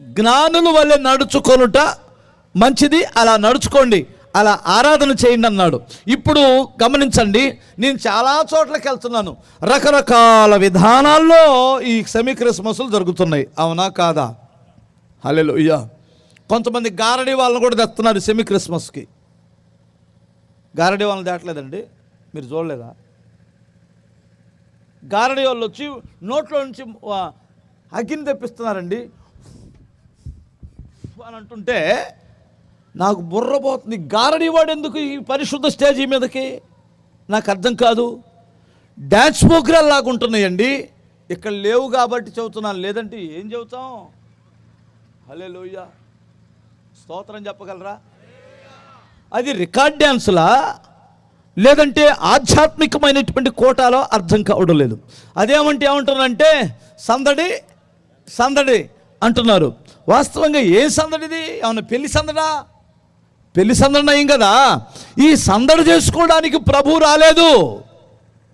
జ్ఞానుల వల్లే నడుచుకొనుట మంచిది. అలా నడుచుకోండి. అలా ఆరాధన చేయండి అన్నాడు. ఇప్పుడు గమనించండి నేను చాలా చోట్లకి వెళ్తున్నాను. రకరకాల విధానాల్లో ఈ సెమీ క్రిస్మస్లు జరుగుతున్నాయి. అవునా కాదా? హల్లెలూయా. కొంతమంది గారడి వాళ్ళని కూడా తెస్తున్నారు సెమీ క్రిస్మస్కి గారడి వాళ్ళని తేటలేదండి మీరు చూడలేదా? గారడి వాళ్ళు వచ్చి నోట్లో నుంచి అగ్గిని తెప్పిస్తున్నారండి. అని అంటుంటే నాకు బుర్రపోతుంది గారడీవాడు గారడి వాడు ఎందుకు ఈ పరిశుద్ధ స్టేజీ మీదకి? నాకు అర్థం కాదు. డ్యాన్స్ ప్రోగ్రాం లాగా ఉంటున్నాయండి. ఇక్కడ లేవు కాబట్టి చెబుతున్నాను. లేదంటే ఏం చెబుతాం? హలే లోయ స్తోత్రం చెప్పగలరా? అది రికార్డ్ డ్యాన్స్లా లేదంటే ఆధ్యాత్మికమైనటువంటి కోటాలో అర్థం కావడం లేదు. అదేమంటే ఏమంటున్నారంటే సందడి సందడి అంటున్నారు. వాస్తవంగా ఏ సందడిది? ఏమన్నా పెళ్ళి సందడా? పెళ్ళి సందడి అయ్యం కదా. ఈ సందడి చేసుకోవడానికి ప్రభు రాలేదు.